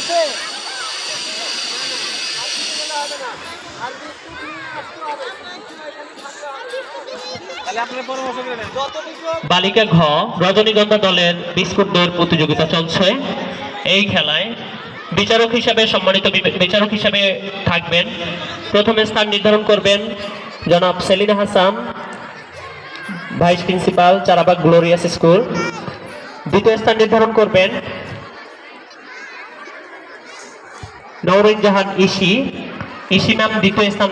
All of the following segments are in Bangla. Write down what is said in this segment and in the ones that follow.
আছে। বালিকা ঘ রজনীগন্ধা দলের বিস্কুট দৌড় প্রতিযোগিতা চলছে। এই খেলায় বিচারক হিসাবে সম্মানিত বিচারক হিসাবে থাকবেন। প্রথমে স্থান নির্ধারণ করবেন জনাব Selina Hasan vice principal Charabag glorious school. দ্বিতীয় স্থান নির্ধারণ করবেন নওরিন জাহান ইসি ইসি ম্যাম দ্বিতীয় স্থান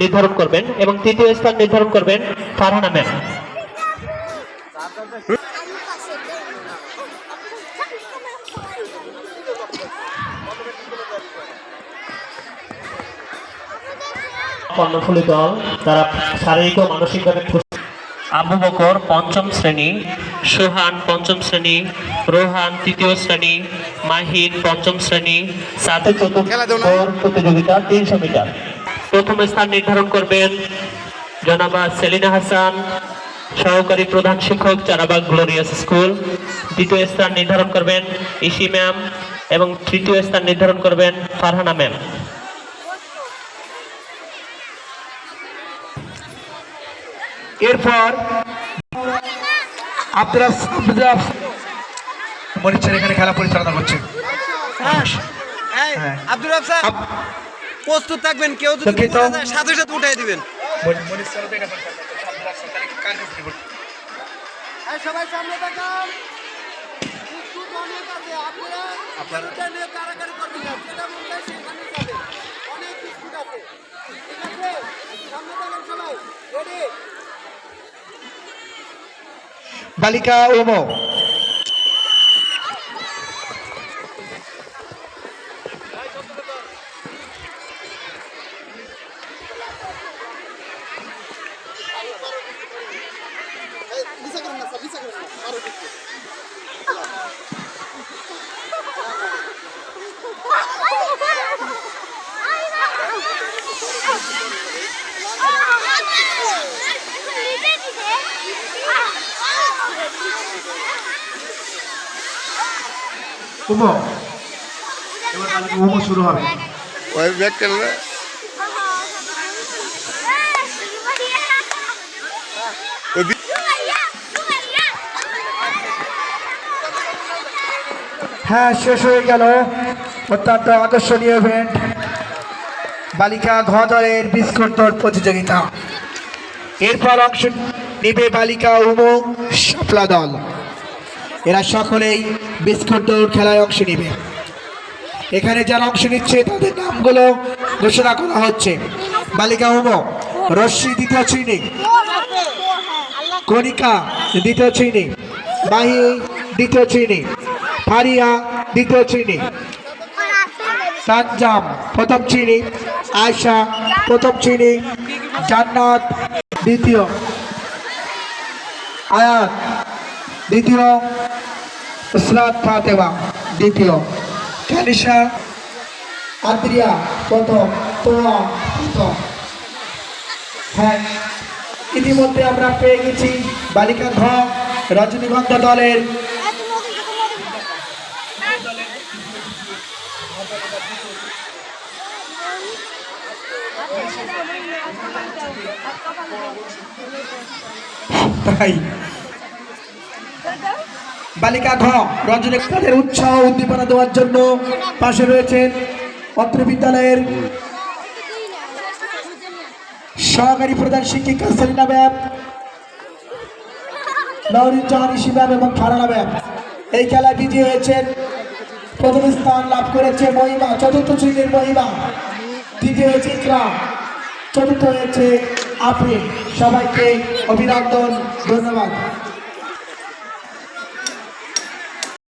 নির্ধারণ করবেন এবং তৃতীয় স্থান নির্ধারণ করবেন ফারহানা ম্যাম কর্ণফুলী দল তারা শারীরিক ও মানসিকভাবে। আবু বকর পঞ্চম শ্রেণি সোহান পঞ্চম শ্রেণি রোহান তৃতীয় শ্রেণি মাহিন পঞ্চম শ্রেণি সাথে প্রতিযোগিতা তিনশো মিটার। প্রথম স্থান নির্ধারণ করবেন জনাবা সেলিনা হাসান সহকারী প্রধান শিক্ষক চারাবাগ গ্লোরিয়াস স্কুল। দ্বিতীয় স্থান নির্ধারণ করবেন ইসি ম্যাম এবং তৃতীয় স্থান নির্ধারণ করবেন ফারহানা ম্যাম। এরপর আব্দুল স্যার এখানে খেলা পরিচালনা করছেন এই হ্যাঁ। আব্দুল স্যার প্রস্তুত থাকবেন কেউ যদি সাথে সাথে উঠাই দিবেন। মনির- মনির ওমো এবার বালিকা ওমো শুরু হবে। ওই ব্যাগ কেনবে হ্যাঁ শেষ হয়ে গেল। অত্যন্ত আকর্ষণীয় ইভেন্ট বালিকা ঘ দলের বিস্কুট প্রতিযোগিতা। এরপর অংশ নেবে বালিকা উমো শাপলা দল। এরা সকলেই বিস্কুট দৌড় খেলায় অংশ নেবে। এখানে যারা অংশ নিচ্ছে, তাদের নামগুলো ঘোষণা করা হচ্ছে। বালিকা উমো, রশ্মি দ্বিতীয় শ্রেণি। কণিকা দ্বিতীয় শ্রেণি। বাহি দ্বিতীয় শ্রেণি। ফারিয়া দ্বিতীয় শ্রেণি সানজাম, প্রথম শ্রেণি আয়শা, প্রথম শ্রেণি জান্নাত, দ্বিতীয়। আয়াত, দ্বিতীয়। ইসলাত ফাতেমা, দ্বিতীয়। কানিশা আদ্রিয়া, প্রথম। তোয়া প্রথম। হ্যাঁ ইতিমধ্যে আমরা পেয়ে গেছি বালিকা ঘ, রজনীগন্ধা দলের বালিকা ঘ রজনীগন্ধাদের উৎসাহ উদ্দীপনা দেওয়ার জন্য পাশে রয়েছেন অত্র বিদ্যালয়ের সহকারী প্রধান শিক্ষিকা সেলিনা ম্যাম নওরিজাহান ইসি ম্যাম এবং ফারানা ব্যাপ এই খেলায় বিজয়ী হয়েছেন প্রথম স্থান লাভ করেছে মহিমা, চতুর্থ শ্রেণির মহিমা। দ্বিতীয় ইকরা, চতুর্থ হয়েছে আপনি সবাইকে অভিনন্দন, ধন্যবাদ।